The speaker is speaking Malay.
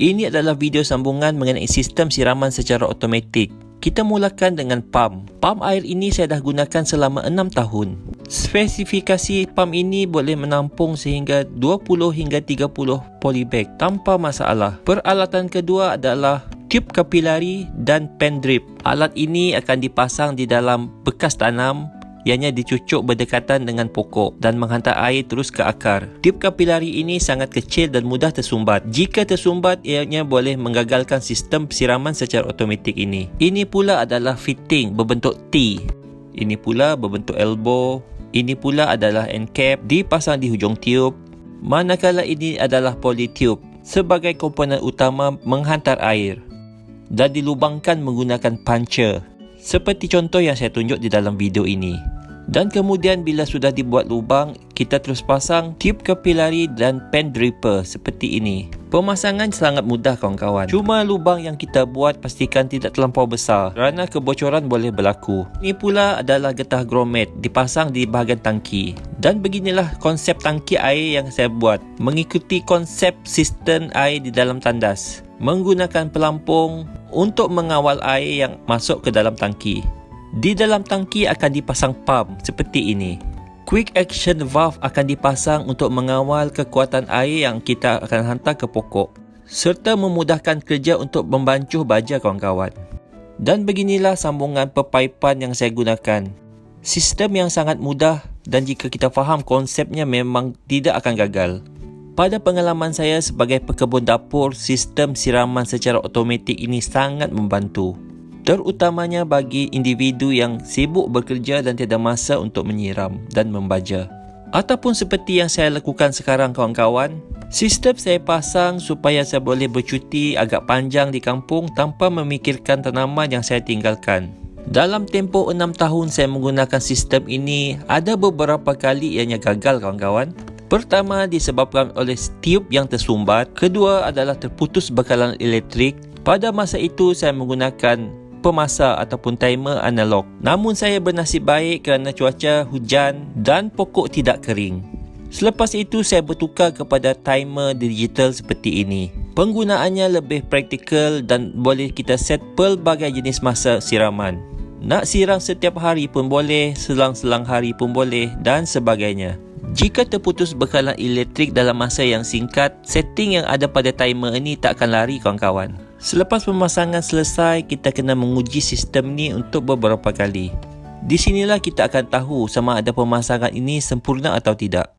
Ini adalah video sambungan mengenai sistem siraman secara automatik. Kita mulakan dengan pump. Pump air ini saya dah gunakan selama 6 tahun. Spesifikasi pump ini boleh menampung sehingga 20 hingga 30 polybag tanpa masalah. Peralatan kedua adalah tube kapilari dan pen drip. Alat ini akan dipasang di dalam bekas tanam ianya dicucuk berdekatan dengan pokok dan menghantar air terus ke akar. Tube kapilari ini sangat kecil dan mudah tersumbat. Jika tersumbat, ianya boleh menggagalkan sistem siraman secara automatik ini. Ini pula adalah fitting berbentuk T. Ini pula berbentuk elbow. Ini pula adalah end cap dipasang di hujung tube. Manakala ini adalah polytube sebagai komponen utama menghantar air dan dilubangkan menggunakan puncher seperti contoh yang saya tunjuk di dalam video ini. Dan kemudian bila sudah dibuat lubang, kita terus pasang tube kapilari dan pen dripper seperti ini. Pemasangan sangat mudah kawan-kawan. Cuma lubang yang kita buat pastikan tidak terlampau besar kerana kebocoran boleh berlaku. Ini pula adalah getah grommet dipasang di bahagian tangki. Dan beginilah konsep tangki air yang saya buat mengikuti konsep sistem air di dalam tandas menggunakan pelampung untuk mengawal air yang masuk ke dalam tangki. Di dalam tangki akan dipasang pump seperti ini. Quick action valve akan dipasang untuk mengawal kekuatan air yang kita akan hantar ke pokok serta memudahkan kerja untuk membancuh baja kawan-kawan. Dan beginilah sambungan pepaipan yang saya gunakan. Sistem yang sangat mudah dan jika kita faham konsepnya memang tidak akan gagal. Pada pengalaman saya sebagai pekebun dapur, sistem siraman secara automatik ini sangat membantu terutamanya bagi individu yang sibuk bekerja dan tiada masa untuk menyiram dan membaja. Ataupun seperti yang saya lakukan sekarang kawan-kawan, sistem saya pasang supaya saya boleh bercuti agak panjang di kampung tanpa memikirkan tanaman yang saya tinggalkan. Dalam tempoh 6 tahun saya menggunakan sistem ini, ada beberapa kali ianya gagal kawan-kawan. Pertama disebabkan oleh tube yang tersumbat, kedua adalah terputus bekalan elektrik. Pada masa itu saya menggunakan pemasak ataupun timer analog. Namun saya bernasib baik kerana cuaca hujan dan pokok tidak kering. Selepas itu saya bertukar kepada timer digital seperti ini. Penggunaannya lebih praktikal dan boleh kita set pelbagai jenis masa siraman. Nak siram setiap hari pun boleh, selang-selang hari pun boleh dan sebagainya. Jika terputus bekalan elektrik dalam masa yang singkat, setting yang ada pada timer ini tak akan lari kawan-kawan. Selepas pemasangan selesai, kita kena menguji sistem ni untuk beberapa kali. Di sinilah kita akan tahu sama ada pemasangan ini sempurna atau tidak.